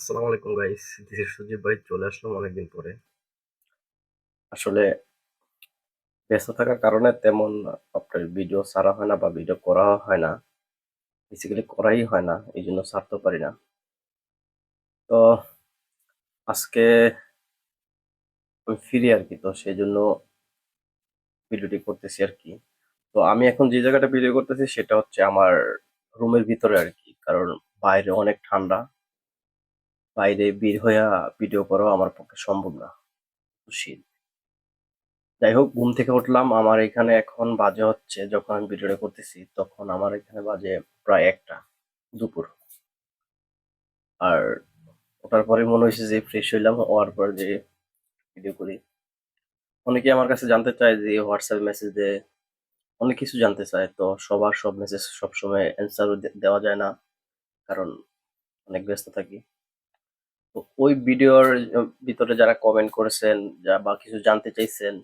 আসসালামু আলাইকুম guys this is সুজিব ভাই চলে আসলাম অনেকদিন পরে। আসলে ব্যস্ত থাকার কারণে তেমন আপনার ভিডিও ছাড়া হয় না বা ভিডিও করা হয় না। বেসিক্যালি করাই হয় না, এই জন্য ছাড়তে পারি না। তো আজকে আমি ফিরি আর কি, তো সেই জন্য ভিডিওটি করতেছি আর কি। তো আমি এখন যে জায়গাটা ভিডিও করতেছি, সেটা হচ্ছে আমার রুমের ভিতরে আর কি, কারণ বাইরে অনেক ঠান্ডা। বাইরে বের হইয়া ভিডিও করাও আমার পক্ষে সম্ভব না। শীত যাই হোক, ঘুম থেকে উঠলাম। আমার এখানে এখন বাজে হচ্ছে, যখন আমি ভিডিওটা করতেছি, তখন আমার এখানে বাজে প্রায় একটা, দুপুর। আর ওঠার পরে মনে হয়েছে যে ফ্রেশ হইলাম, হওয়ার পর যে ভিডিও করি। অনেকে আমার কাছে জানতে চায় যে হোয়াটসঅ্যাপ মেসেজ দিয়ে অনেক কিছু জানতে চায়। তো সবার সব মেসেজ সবসময় অ্যান্সারও দেওয়া যায় না, কারণ অনেক ব্যস্ত থাকি। ওই ভিডিওর ভিতরে যারা কমেন্ট করেছেন, যা বা কিছু জানতে চাইছেন,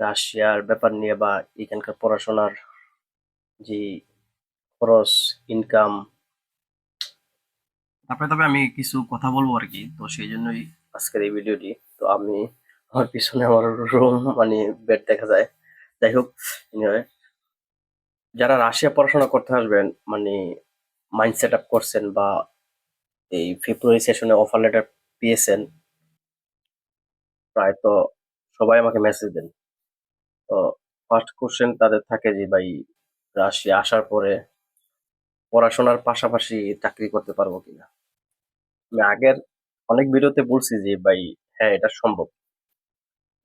রাশিয়ার ব্যাপার নিয়ে বা এখানকার পড়াশোনার যে খরচ ইনকাম তারপরে তবে আমি কিছু কথা বলব আর কি। তো সেই জন্যই আজকের এই ভিডিওটি। তো আমি আমার পিছনে আমার রুম মানে বেড দেখা যায়। যাই হোক যারা রাশিয়া পড়াশোনা করতে আসবেন মানে মাইন্ড সেট আপ করছেন বা এই ফেব্রুয়ারি সেশনে অফার লেটার পেয়েছেন, প্রায় তো সবাই আমাকে মেসেজ দেন। তো ফার্স্ট কোশ্চেন তাদের থাকে যে, ভাই, রাশিয়া আসার পরে পড়াশোনার পাশাপাশি চাকরি করতে পারব কিনা? আমি আগের অনেক ভিডিওতে বলছি যে, ভাই হ্যাঁ এটা সম্ভব।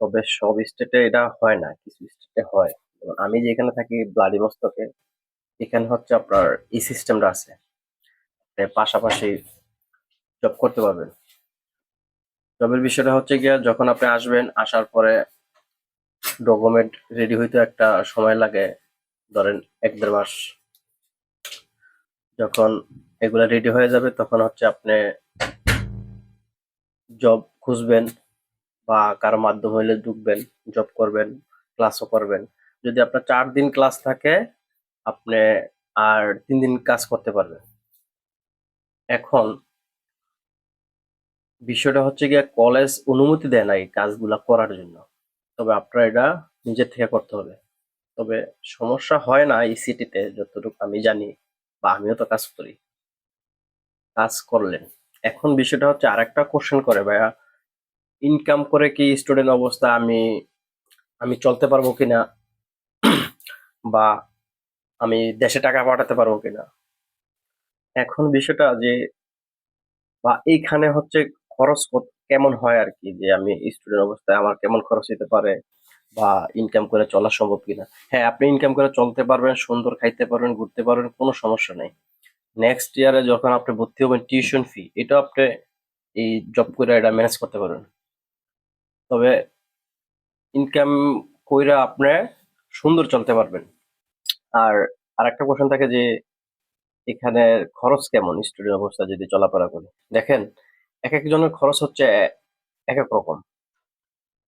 তবে সব স্টেটে এটা হয় না, কিছু স্টেটে হয়। যেমন আমি যেখানে থাকি ব্লাডিভস্তকে এখানে হচ্ছে আপনার এই সিস্টেমটা আছে। পাশাপাশি জব করতে পারবেন। জবের বিষয়টা হচ্ছে গিয়া, যখন আপনি আসবেন, আসার পরে ডকুমেন্ট রেডি হইতে একটা সময় লাগে, ধরেন এক দেড় মাস। যখন এগুলা রেডি হয়ে যাবে, তখন হচ্ছে আপনি জব খুঁজবেন বা কারও মাধ্যম হইলে ঢুকবেন জব করবেন ক্লাসও করবেন। যদি আপনার চার দিন ক্লাস থাকে, আপনি আর তিন দিন কাজ করতে পারবেন। এখন বিষয়টা হচ্ছে গিয়ে কলেজ অনুমতি দেয় না এই কাজগুলা করার জন্য। তবে আপনার এটা নিজের থেকে করতে হবে। তবে সমস্যা হয় না এই সিটিতে যতটুকু আমি জানি বা আমিও তো কাজ করি। কাজ করলেন। এখন বিষয়টা হচ্ছে আরেকটা কোশ্চেন করে, ভাইয়া ইনকাম করে কি স্টুডেন্ট অবস্থা আমি আমি চলতে পারব কিনা? বা আমি দেশে টাকা পাঠাতে পারব কিনা? এখন বিষয়টা যে, বা এইখানে হচ্ছে খরচ কেমন হয় আর কি? যে আমি স্টুডেন্ট অবস্থায় আমার কেমন খরচ হতে পারে বা ইনকাম করে চলা সম্ভব কিনা? হ্যাঁ আপনি ইনকাম করে চলতে পারবেন, সুন্দর খাইতে পারবেন, ঘুরতে পারবেন, কোনো সমস্যা নেই। নেক্সট ইয়ারে যখন আপনি ভর্তি হবেন টিউশন ফি এটা আপনি এই জব করে এটা ম্যানেজ করতে পারবেন। তবে ইনকাম কইরা আপনি সুন্দর চলতে পারবেন। আর আরেকটা কোশ্চেন থাকে যে, এখানে খরচ কেমন স্টুডেন্ট অবস্থা যদি চলাফেরা করে? দেখেন এক একজনের খরচ হচ্ছে এক এক রকম।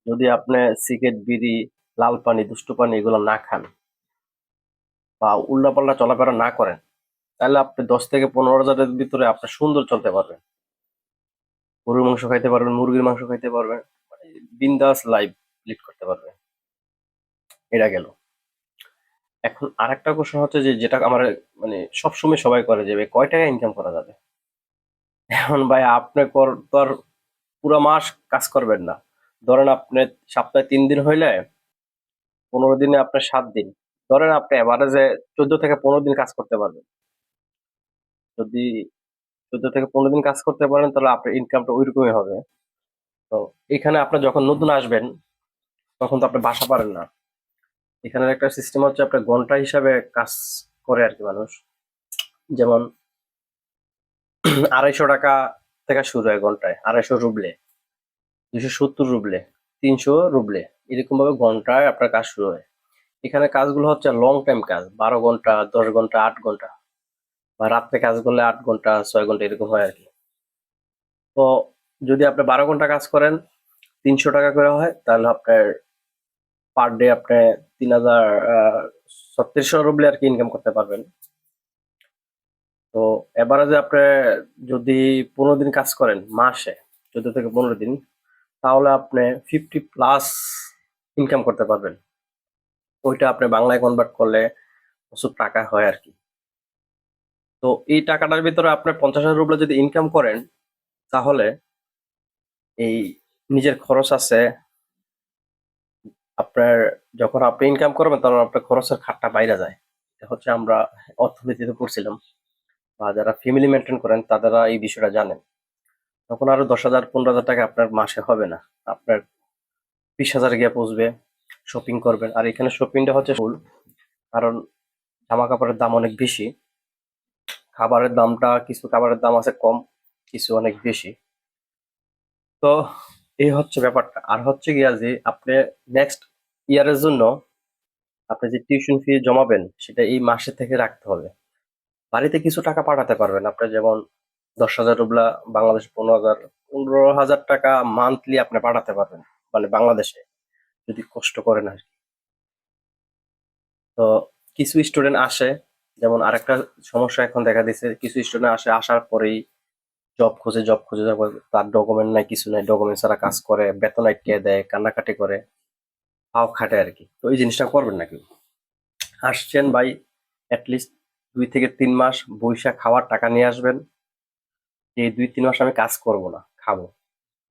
যদি আপনি সিগারেট, বিড়ি, লাল পানি, দুষ্টু পানি এগুলো না খান বা উল্টাপাল্টা চলাফেরা না করেন, তাহলে আপনি দশ থেকে পনেরো হাজারের ভিতরে আপনি সুন্দর চলতে পারবেন। গরুর মাংস খাইতে পারবেন, মুরগির মাংস খাইতে পারবেন মানে বিন্দাস লাইফ লিড করতে পারবেন। এটা গেল। এখন আরেকটা কোশ্চেন হচ্ছে যে যেটা আমার মানে সবসময় সবাই করে যে কয় টাকা ইনকাম করা যাবে? এখন ভাই, আপনি কর পুরো মাস কাজ করবেন না। ধরেন আপনি সপ্তাহে তিন দিন হইলে পনেরো দিনে আপনার সাত দিন। ধরেন আপনি এভারেজে চোদ্দ থেকে পনেরো দিন কাজ করতে পারবেন। যদি চোদ্দ থেকে পনেরো দিন কাজ করতে পারেন, তাহলে আপনার ইনকামটা ওইরকমই হবে। তো এখানে আপনি যখন নতুন আসবেন, তখন তো আপনি বাসা পারেন না। এখানের একটা সিস্টেম হচ্ছে আপনার ঘণ্টা হিসাবে কাজ করে আর কি মানুষ। যেমন আড়াইশো টাকা থেকে শুরু হয় ঘন্টায়। আড়াইশো রুবলে দুশো সত্তর রুবলে, তিনশো রুবলে এরকম ভাবে ঘন্টায় আপনার কাজ শুরু হয়। এখানে কাজগুলো হচ্ছে লং টাইম কাজ, বারো ঘণ্টা, দশ ঘণ্টা, আট ঘণ্টা বা রাত্রে কাজ করলে আট ঘণ্টা, ছয় ঘণ্টা এরকম হয় আর কি তো যদি আপনি বারো ঘণ্টা কাজ করেন, তিনশো টাকা করে হয়, তাহলে আপনার পার ডে আপনি তিন হাজার ছত্রিশশো রুবলে আর কি ইনকাম করতে পারবেন। তো এভারেজে আপনি যদি পনেরো দিন কাজ করেন মাসে, চোদ্দ থেকে পনেরো দিন, তাহলে আপনি ফিফটি প্লাস ইনকাম করতে পারবেন। ওইটা আপনি বাংলায় কনভার্ট করলে প্রচুর টাকা হয় আর কি। তো এই টাকাটার ভিতরে আপনি পঞ্চাশ হাজার রুপলে যদি ইনকাম করেন, তাহলে এই নিজের খরচ আছে, আপনার যখন আপনি ইনকাম করবেন তখন আপনার খরচের খাটটা বাইরে যায়। এটা হচ্ছে আমরা অর্থনীতিতে পড়ছিলাম। বা যারা ফ্যামিলি মেনটেন করেন তারা এই বিষয়টা জানেন। তখন আরও দশ হাজার, পনেরো হাজার টাকা আপনার মাসে হবে না। আপনার বিশ হাজার গিয়ে পৌঁছবে শপিং করবেন। আর এখানে শপিংটা হচ্ছে ফুল কারণ জামা কাপড়ের দাম অনেক বেশি। খাবারের দামটা, কিছু খাবারের দাম আছে কম, কিছু অনেক বেশি। তো এই হচ্ছে ব্যাপারটা। আর হচ্ছে গিয়া যে আপনি নেক্সট ইয়ারের জন্য আপনি যে টিউশন ফি জমাবেন, সেটা এই মাসে থেকে রাখতে হবে। বাড়িতে কিছু টাকা পাঠাতে পারবেন। আপনি যেমন দশ হাজার রুবলা, বাংলাদেশ পনেরো হাজার পনেরো হাজার টাকা মান্থলি আপনি পাঠাতে পারবেন মানে বাংলাদেশে, যদি কষ্ট করেন আর কি। তো কিছু স্টুডেন্ট আসে, যেমন আরেকটা সমস্যা এখন দেখা দিচ্ছে কিছু স্টুডেন্ট আসে, আসার পরেই জব খুঁজে জব খুঁজে যাব তার ডকুমেন্ট নাই, কিছু নাই ডকুমেন্ট ছাড়া কাজ করে, বেতন আটকে দেয়, কান্নাকাটি করে, পাও খাটে আর কি। তো এই জিনিসটা করবেন নাকি? আসছেন ভাই অ্যাটলিস্ট দুই থেকে তিন মাস বৈশা খাওয়ার টাকা নিয়ে আসবেন। এই দুই তিন মাস আমি কাজ করব না, খাব।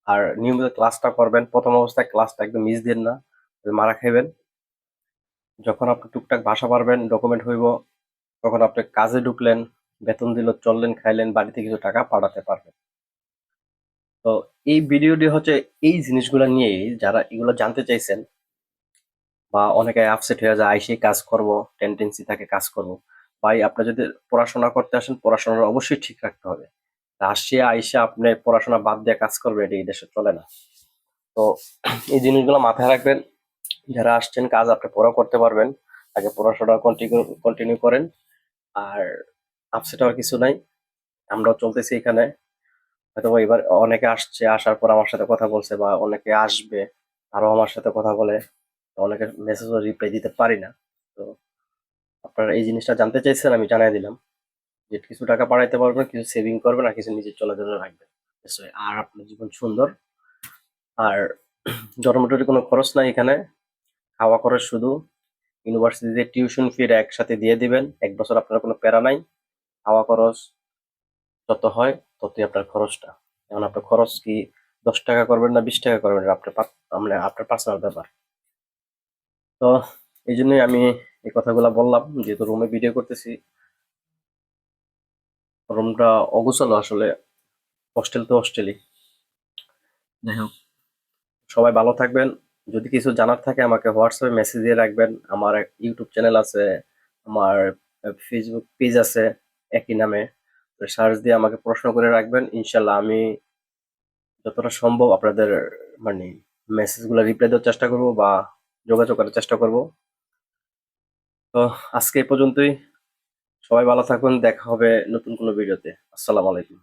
আর নিয়মিত ক্লাসটা করবেন, প্রথম অবস্থায় ক্লাসটা একদম মিস দেন না মারা খাইবেন। যখন আপনি টুকটাক ভাষা পারবেন ডকুমেন্ট হইব, তখন আপনি কাজে ঢুকলেন, বেতন দিল, চললেন, খাইলেন, বাড়িতে কিছু টাকা পাঠাতে পারবেন। তো এই ভিডিওটি হচ্ছে এই জিনিসগুলো নিয়েই যারা এগুলো জানতে চাইছেন বা অনেকে আপসেট হয়ে যায়, আইসে কাজ করব টেন্ডেন্সি থাকে কাজ করব ভাই, আপনি যদি পড়াশোনা করতে আসেন পড়াশোনাটা অবশ্যই ঠিক রাখতে হবে। রাশিয়া আইসা আপনি পড়াশোনা বাদ দিয়ে কাজ করবে এটা এই দেশে চলে না। তো এই জিনিসগুলো মাথায় রাখবেন। যারা আসছেন, কাজ আপনি পড়া করতে পারবেন। আগে পড়াশোনা কন্টিনিউ কন্টিনিউ করেন। আর আপসেট হওয়ার কিছু নাই। আমরাও চলতেছি এখানে। হয়তো এবার অনেকে আসছে, আসার পর আমার সাথে কথা বলছে বা অনেকে আসবে, আরও আমার সাথে কথা বলে। অনেকের মেসেজও রিপ্লাই দিতে পারি না। তো আপনারা এই জিনিসটা জানতে চাইছেন, আমি জানাই দিলাম যে কিছু টাকা পাঠাইতে পারবেন, কিছু সেভিং করবেন আর কিছু নিজের চলে চলে রাখবেন আর আপনার জীবন সুন্দর। আর জন্মটুরি কোনো খরচ নাই এখানে। খাওয়া খরচ শুধু। ইউনিভার্সিটিতে টিউশন ফি একসাথে দিয়ে দিবেন। এক বছর আপনার কোনো প্যারা নাই। খাওয়া খরচ যত হয়, ততই আপনার খরচটা। এখন আপনার খরচ কি দশ টাকা করবেন না বিশ টাকা করবেন? আপনার মানে আপনার পার্সোনাল ব্যাপার। তো এই জন্যই আমি এই কথাগুলো বললাম, যেহেতু রুমে ভিডিও করতেছি রুমটা অগোছালো আসলে হস্টেল তো হস্টেলই যাই হোক, সবাই ভালো থাকবেন। যদি কিছু জানার থাকে আমাকে হোয়াটসঅ্যাপে মেসেজ দিয়ে রাখবেন। আমার ইউটিউব চ্যানেল আছে, আমার ফেসবুক পেজ আছে, একই নামে। সার্চ দিয়ে আমাকে প্রশ্ন করে রাখবেন। ইনশাল্লাহ আমি যতটা সম্ভব আপনাদের মানে মেসেজগুলো রিপ্লাই দেওয়ার চেষ্টা করব বা যোগাযোগ করার চেষ্টা করব। তো আজকে পর্যন্তই। সবাই ভালো থাকবেন দেখা হবে নতুন কোনো ভিডিওতে। আসসালামু আলাইকুম।